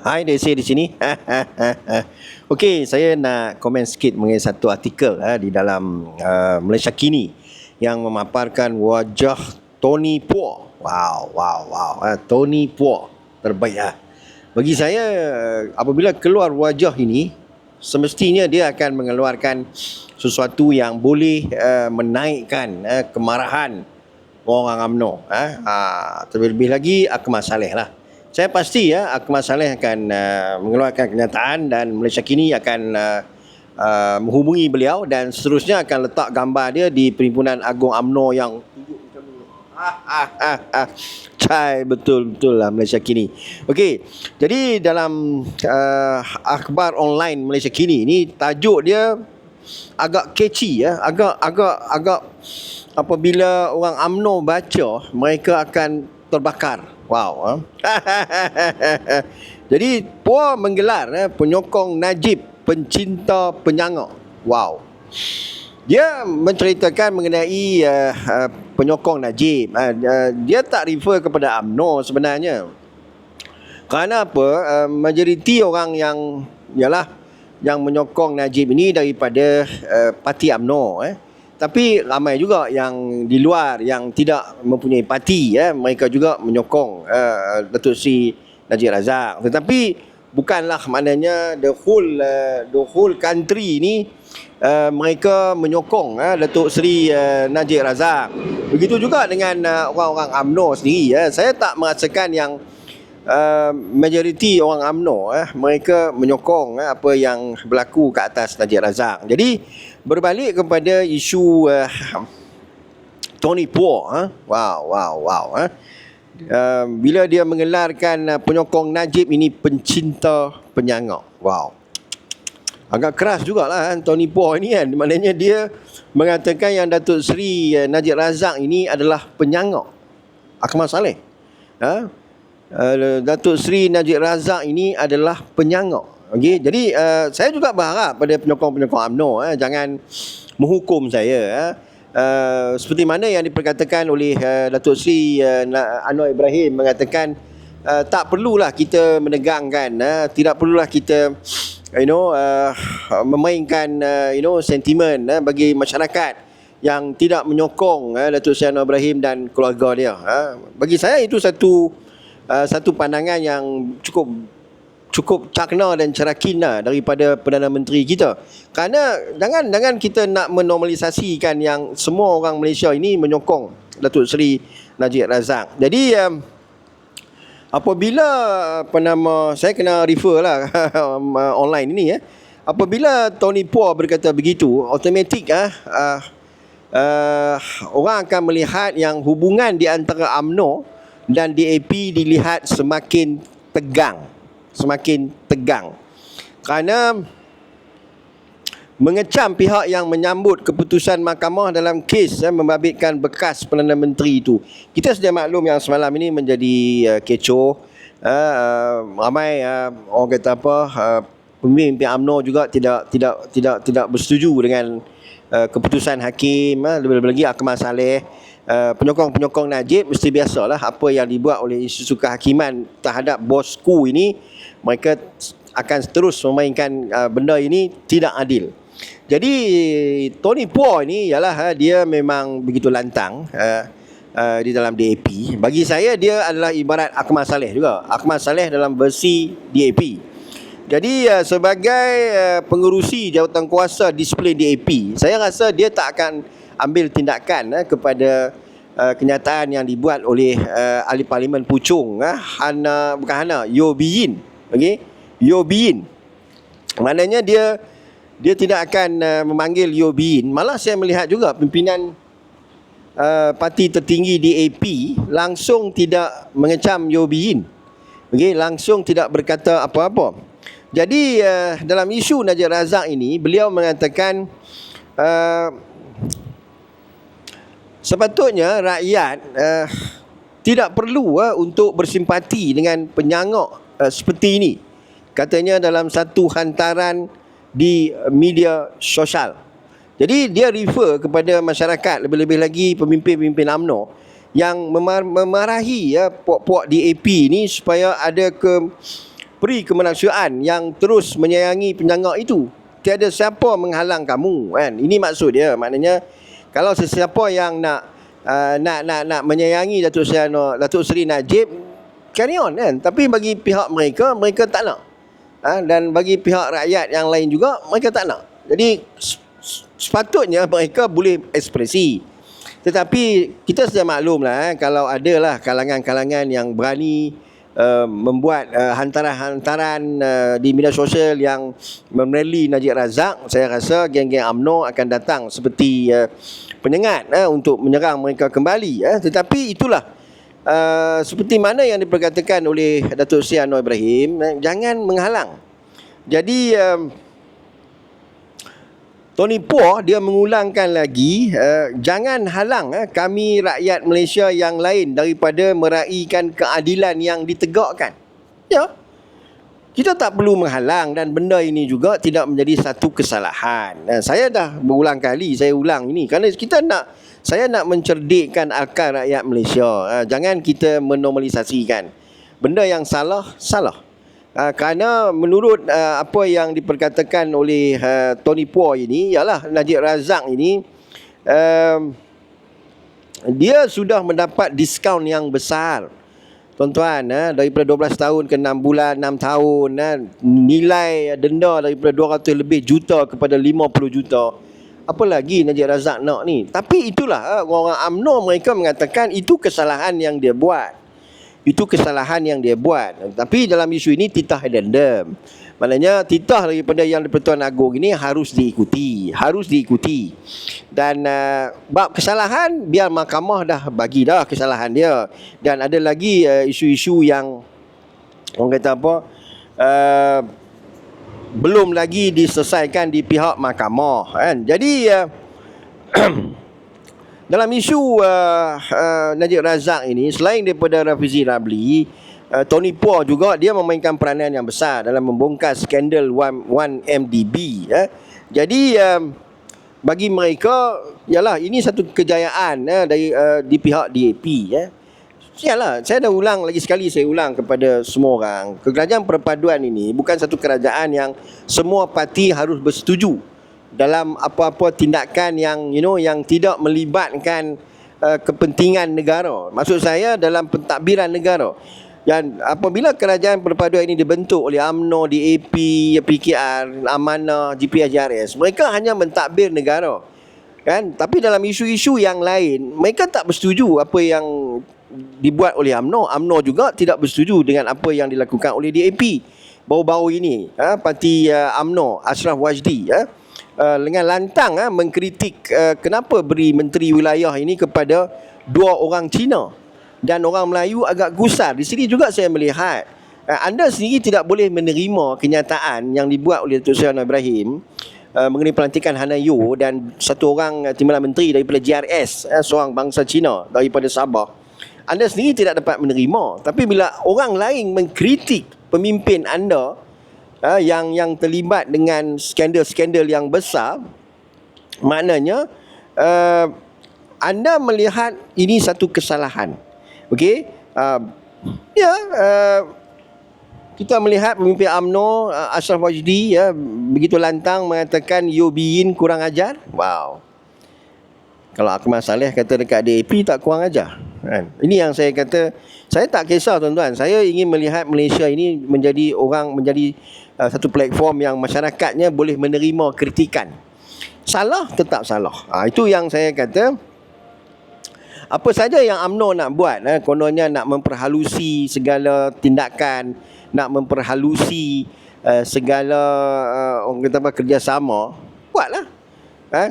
Hai Desi di sini. Okey, saya nak komen sikit mengenai satu artikel uh, di dalam uh, Malaysia Kini yang memaparkan wajah Tony Puo. Wow, wow, wow. Uh, Tony Puo terbaik ah. Bagi saya apabila keluar wajah ini semestinya dia akan mengeluarkan sesuatu yang boleh uh, menaikkan uh, kemarahan orang UMNO. Uh, uh, terlebih lagi Akmal Saleh lah. Saya pasti ya Akmal Saleh akan uh, mengeluarkan kenyataan dan Malaysia Kini akan uh, uh, menghubungi beliau dan seterusnya akan letak gambar dia di Perhimpunan Agung AMNO yang. Ah, ah, ah, ah. Cai betul-betul lah Malaysia Kini. Okey, jadi dalam uh, akhbar online Malaysia Kini ni tajuk dia agak catchy ya, agak agak agak apabila orang AMNO baca mereka akan terbakar. Wow. Ha? Jadi Puan menggelar eh, penyokong Najib pencinta penyangga. Wow. Dia menceritakan mengenai uh, uh, penyokong Najib. Uh, uh, dia tak refer kepada AMNO sebenarnya. Kerana apa? Uh, majoriti orang yang ialah yang menyokong Najib ini daripada uh, parti AMNO eh. Tapi ramai juga yang di luar yang tidak mempunyai parti ya, mereka juga menyokong uh, Datuk Sri Najib Razak. Tetapi bukanlah maknanya the whole uh, the whole country ni uh, mereka menyokong uh, Datuk Sri uh, Najib Razak. Begitu juga dengan uh, orang-orang AMNO sendiri ya. Saya tak merasakan yang uh, majoriti orang AMNO eh mereka menyokong eh, apa yang berlaku ke atas Najib Razak. Jadi berbalik kepada isu uh, Tony Puo eh? wow wow wow eh? uh, bila dia mengelarkan uh, penyokong Najib ini pencinta penyangga wow. Agak keras jugalah eh, Tony Puo ini kan. Maknanya dia mengatakan yang Datuk Seri uh, Najib Razak ini adalah penyangga Akmal Saleh. Uh, uh, Datuk Seri Najib Razak ini adalah penyangga Okey, jadi uh, saya juga berharap pada penyokong-penyokong AMNO eh, jangan menghukum saya eh. Uh, seperti mana yang diperkatakan oleh uh, Datuk Sri uh, Anwar Ibrahim mengatakan uh, tak perlulah kita menegangkan uh, tidak perlulah kita you know uh, memainkan uh, you know sentimen uh, bagi masyarakat yang tidak menyokong uh, Datuk Sri Anwar Ibrahim dan keluarga dia uh, bagi saya itu satu uh, satu pandangan yang cukup cukup cakna dan cerakina daripada Perdana Menteri kita. Kerana jangan jangan kita nak menormalisasikan yang semua orang Malaysia ini menyokong Datuk Seri Najib Razak. Jadi um, apabila apa nama saya kena refer lah online ini ya. Apabila Tony Poor berkata begitu, automatik ah uh, uh, orang akan melihat yang hubungan di antara AMNO dan DAP dilihat semakin tegang semakin tegang kerana mengecam pihak yang menyambut keputusan mahkamah dalam kes eh, membabitkan bekas Perdana Menteri itu. Kita sedia maklum yang semalam ini menjadi uh, kecoh. Uh, uh, ramai uh, orang kata apa uh, pemimpin UMNO juga tidak tidak tidak tidak bersetuju dengan uh, keputusan hakim uh, lebih-lebih lagi Akmal Saleh uh, penyokong-penyokong Najib mesti biasalah apa yang dibuat oleh institusi kehakiman terhadap bosku ini mereka akan terus memainkan uh, benda ini tidak adil. Jadi Tony Poor ini ialah uh, dia memang begitu lantang uh, uh, di dalam DAP. Bagi saya dia adalah ibarat Akmal Saleh juga. Akmal Saleh dalam versi DAP. Jadi uh, sebagai uh, pengurusi jawatan kuasa disiplin DAP, saya rasa dia tak akan ambil tindakan uh, kepada uh, kenyataan yang dibuat oleh uh, ahli parlimen Puchong uh, Hana bukan Hana Yo Biyin Okey. Yo Bin. Maknanya dia dia tidak akan uh, memanggil Yo Bin. Malah saya melihat juga pimpinan uh, parti tertinggi di AP langsung tidak mengecam Yo Bin. Okey, langsung tidak berkata apa-apa. Jadi uh, dalam isu Najib Razak ini beliau mengatakan uh, sepatutnya rakyat uh, tidak perlu uh, untuk bersimpati dengan penyangak uh, seperti ini. Katanya dalam satu hantaran di media sosial. Jadi dia refer kepada masyarakat lebih-lebih lagi pemimpin-pemimpin AMNO yang memar- memarahi ya puak-puak DAP ni supaya ada ke peri kemanusiaan yang terus menyayangi penyanggak itu. Tiada siapa menghalang kamu kan. Ini maksud dia. Maknanya kalau sesiapa yang nak uh, nak nak nak menyayangi Datuk Seri Datuk Seri Najib carry on kan. Tapi bagi pihak mereka mereka tak nak. Ha? dan bagi pihak rakyat yang lain juga mereka tak nak. Jadi sepatutnya mereka boleh ekspresi. Tetapi kita sudah maklum lah eh, kalau ada lah kalangan-kalangan yang berani uh, membuat uh, hantaran-hantaran uh, di media sosial yang memerli Najib Razak, saya rasa geng-geng UMNO akan datang seperti uh, penyengat uh, untuk menyerang mereka kembali. Uh. Tetapi itulah uh, seperti mana yang diperkatakan oleh Datuk Sri Anwar Ibrahim, uh, jangan menghalang. Jadi... Uh, Tony Poor dia mengulangkan lagi uh, jangan halang uh, kami rakyat Malaysia yang lain daripada meraihkan keadilan yang ditegakkan. Ya. Kita tak perlu menghalang dan benda ini juga tidak menjadi satu kesalahan. Uh, saya dah berulang kali saya ulang ini kerana kita nak saya nak mencerdikkan akal rakyat Malaysia. Uh, jangan kita menormalisasikan. Benda yang salah salah. Uh, kerana menurut uh, apa yang diperkatakan oleh uh, Tony Poor ini ialah Najib Razak ini uh, dia sudah mendapat diskaun yang besar. Tuan-tuan uh, daripada 12 tahun ke 6 bulan 6 tahun uh, nilai denda daripada 200 lebih juta kepada 50 juta. Apa lagi Najib Razak nak ni? Tapi itulah uh, orang UMNO mereka mengatakan itu kesalahan yang dia buat itu kesalahan yang dia buat. Tapi dalam isu ini titah addendum. Maknanya titah daripada yang di-Pertuan Agong ini harus diikuti. Harus diikuti. Dan uh, bab kesalahan, biar mahkamah dah bagi dah kesalahan dia. Dan ada lagi uh, isu-isu yang, orang kata apa, uh, belum lagi diselesaikan di pihak mahkamah. Kan? Jadi, uh, Dalam isu uh, uh, Najib Razak ini Selain daripada Rafizi Rabli uh, Tony Poor juga Dia memainkan peranan yang besar Dalam membongkar skandal 1MDB eh. Jadi um, Bagi mereka Yalah ini satu kejayaan eh, dari uh, Di pihak DAP eh. Yalah, saya dah ulang lagi sekali saya ulang kepada semua orang. Kerajaan perpaduan ini bukan satu kerajaan yang semua parti harus bersetuju dalam apa-apa tindakan yang you know yang tidak melibatkan uh, kepentingan negara. Maksud saya dalam pentadbiran negara. Dan apabila kerajaan perpaduan ini dibentuk oleh AMNO, DAP, PKR, Amanah, GPSJRS, mereka hanya mentadbir negara. Kan? Tapi dalam isu-isu yang lain, mereka tak bersetuju apa yang dibuat oleh AMNO. AMNO juga tidak bersetuju dengan apa yang dilakukan oleh DAP. Baru-baru ini, ha, parti uh, AMNO, Ashraf Wajdi, ha, uh, dengan lantang uh, mengkritik uh, kenapa beri menteri wilayah ini kepada dua orang Cina dan orang Melayu agak gusar. Di sini juga saya melihat uh, anda sendiri tidak boleh menerima kenyataan yang dibuat oleh Datuk Seri Ibrahim uh, mengenai pelantikan Hana Yu dan satu orang uh, timbalan menteri daripada JRS uh, seorang bangsa Cina daripada Sabah. Anda sendiri tidak dapat menerima tapi bila orang lain mengkritik pemimpin anda uh, yang yang terlibat dengan skandal-skandal yang besar. Maknanya uh, anda melihat ini satu kesalahan. Okey? Uh, ya uh, kita melihat pemimpin AMNO uh, Ashraf Wajdi ya begitu lantang mengatakan Yobin kurang ajar. Wow. Kalau Akmal Saleh kata dekat DAP tak kurang ajar kan ini yang saya kata saya tak kisah tuan-tuan saya ingin melihat Malaysia ini menjadi orang menjadi uh, satu platform yang masyarakatnya boleh menerima kritikan. Salah tetap salah. Ha, itu yang saya kata apa saja yang AMNO nak buat eh, kononnya nak memperhalusi segala tindakan, nak memperhalusi uh, segala uh, orang kata apa kerjasama, buatlah. Eh,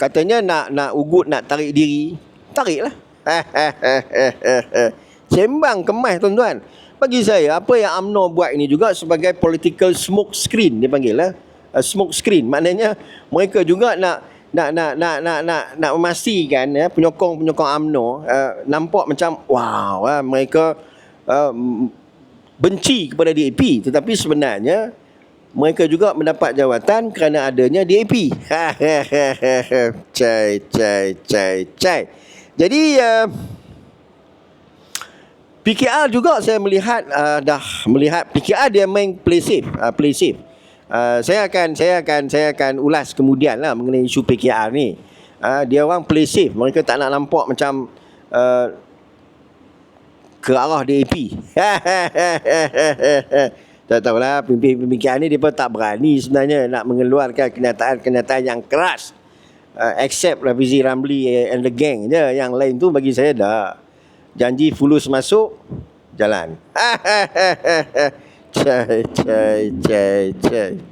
katanya nak nak ugut nak tarik diri, tariklah. Sembang kemas tuan-tuan. Bagi saya apa yang AMNO buat ini juga sebagai political smoke screen dia panggil. Uh, smoke screen maknanya mereka juga nak nak nak nak nak nak nak memastikan ya penyokong-penyokong AMNO uh, nampak macam wow uh, mereka uh, benci kepada DAP tetapi sebenarnya mereka juga mendapat jawatan kerana adanya DAP. cai cai cai cai. Jadi uh, PKR juga saya melihat uh, dah melihat PKR dia main play safe, uh, play safe. Uh, saya akan saya akan saya akan ulas kemudian lah mengenai isu PKR ni. Uh, dia orang play safe, mereka tak nak nampak macam uh, ke arah DAP. tak tahulah pemikiran ni dia pun tak berani sebenarnya nak mengeluarkan kenyataan-kenyataan yang keras. Uh, except Rafizi Ramli and the gang je. Yang lain tu bagi saya dah janji fulus masuk jalan. cai cai cai cai.